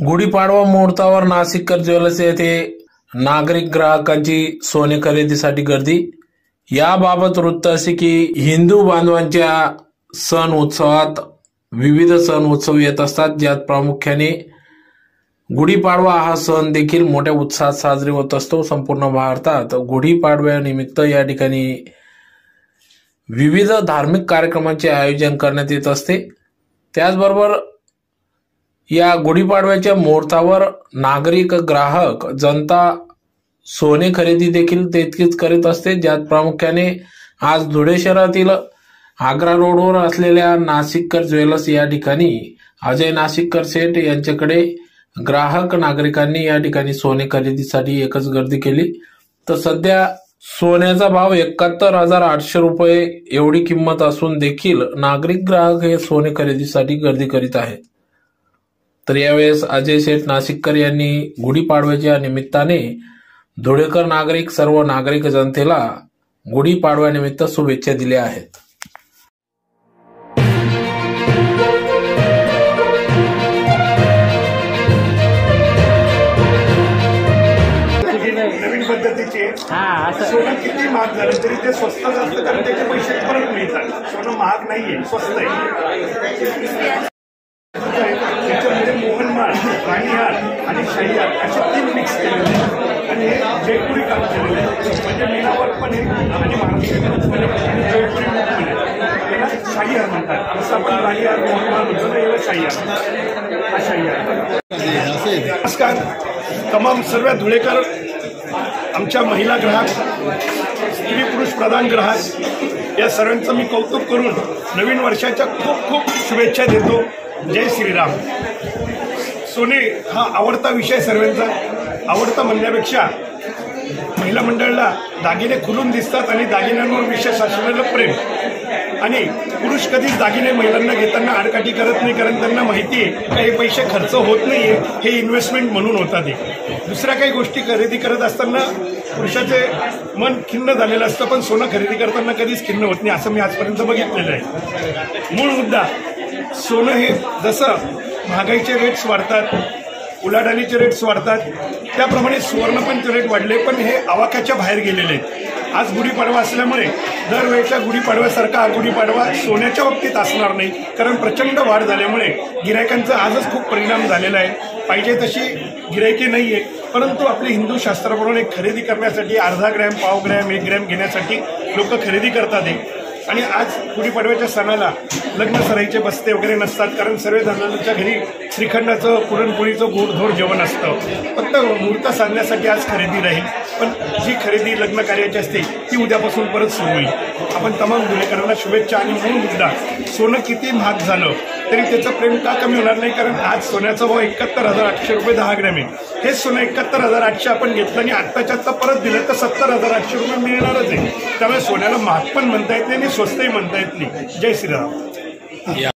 गुढीपाडवा मुहूर्तावर नाशिककर ज्वेलर्स येथे नागरिक ग्राहकांची सोने खरेदीसाठी गर्दी. याबाबत वृत्त असे की हिंदू बांधवांच्या सण उत्सवात विविध सण उत्सव येत असतात. ज्यात प्रामुख्याने गुढीपाडवा हा सण देखील मोठ्या उत्साहात साजरी होत असतो संपूर्ण भारतात. गुढीपाडव्यानिमित्त या ठिकाणी विविध धार्मिक कार्यक्रमांचे आयोजन करण्यात येत असते. त्याचबरोबर या गुढीपाडव्याच्या मुहूर्तावर नागरिक ग्राहक जनता सोने खरेदी देखील तितकीच करीत असते. ज्यात प्रामुख्याने आज धुळे शहरातील आग्रा रोडवर असलेल्या नाशिककर ज्वेलर्स या ठिकाणी अजय नाशिककर सेठ यांच्याकडे ग्राहक नागरिकांनी या ठिकाणी सोने खरेदीसाठी एकच गर्दी केली. तर सध्या सोन्याचा भाव एकाहत्तर हजार आठशे रुपये एवढी किंमत असून देखील नागरिक ग्राहक हे सोने खरेदीसाठी गर्दी करीत आहेत. तर यावेळेस अजय शेठ नाशिककर यांनी गुढीपाडव्याच्या निमित्ताने धुळेकर नागरिक सर्व नागरिक जनतेला गुढीपाडव्यानिमित्त शुभेच्छा दिल्या आहेत. नवीन पद्धतीचे हा असं. सोनं किती महाग झालं तरी ते स्वस्त असतं कारण त्याचे पैसे परत मिळतात. सोनं महाग नाहीये स्वस्त आहे. त्याच्यामध्ये मोहनमाळ राणीहार आणि शाहीहार असे तीन मिक्स केलेले आणि हे जयपुरी काम केलेलं आहे म्हणजे मीनावर पण आहे आणि महाराष्ट्र पण आहे आणि जयपुरी पण आहे. त्याला शाहीहार म्हणतात. जसं आपण राणीहार मोहनमाळ म्हणतो ना याला शाहीहार हा शाहीहार नमस्कार. तमाम सर्व धुळेकर आमच्या महिला ग्राहक स्त्री पुरुष प्रधान ग्राहक या सर्वांचं मी कौतुक करून नवीन वर्षाच्या खूप खूप शुभेच्छा देतो. जय श्रीराम. सोने हा आवडता विषय सर्वांचा. आवडता म्हणण्यापेक्षा महिला मंडळाला दागिने खुलून दिसतात आणि दागिन्यांवर विशेष असलेलं प्रेम. आणि पुरुष कधीच दागिने महिलांना घेताना आडकाठी करत नाही कारण त्यांना माहिती आहे का हे पैसे खर्च होत नाही हे इन्व्हेस्टमेंट म्हणून होतात हे. दुसऱ्या काही गोष्टी खरेदी करत असताना पुरुषाचे मन खिन्न झालेलं असतं पण सोनं खरेदी करताना कधीच खिन्न होत नाही असं मी आजपर्यंत बघितलेलं आहे. मूळ मुद्दा सोनं हे जसं महागाईचे रेट्स वाढतात उलाढालीचे रेट्स वाढतात त्याप्रमाणे सुवर्ण पण रेट वाढले पण हे आवाक्याच्या बाहेर गेलेले आहेत. आज गुढीपाडवा असल्यामुळे दरवेळेच्या गुढीपाडव्यासारखा हा गुढीपाडवा सोन्याच्या बाबतीत असणार नाही कारण प्रचंड वाढ झाल्यामुळे गिरायकांचा आजच खूप परिणाम झालेला आहे. पाहिजे तशी गिरायकी नाही आहे परंतु आपले हिंदू शास्त्राप्रमाणे खरेदी करण्यासाठी अर्धा ग्रॅम पाव ग्रॅम एक ग्रॅम घेण्यासाठी लोक खरेदी करतात आहे आणि आज गुढीपाडव्याच्या सणाला लग्न सराईचे बस्ते वगैरे नसतात कारण सर्व जणांच्या घरी श्रीखंडाचं पुरणपोळीचं गोडधोड जेवण असतं. फक्त मुहूर्त साधण्यासाठी आज खरेदी राहील पण जी खरेदी लग्न कार्याची असते ती उद्यापासून परत सुरू होईल. आपण तमाम गुन्हेगारांना शुभेच्छा आणि मूळ मुद्दा सोनं किती महाग झालं तरी त्याचं प्रेम का कमी होणार नाही? कारण आज सोन्याचा भाव एकाहत्तर हजार आठशे रुपये दहा ग्रॅम आहे. हे सोनं एकाहत्तर हजार आठशे आपण घेतलं आणि आत्ताच्या आत्ता परत दिलं तर सत्तर हजार आठशे रुपये मिळणारच आहे. त्यामुळे सोन्याला महाग पण म्हणता येत नाही आणि स्वस्तही म्हणता येत नाही. जय श्रीराम.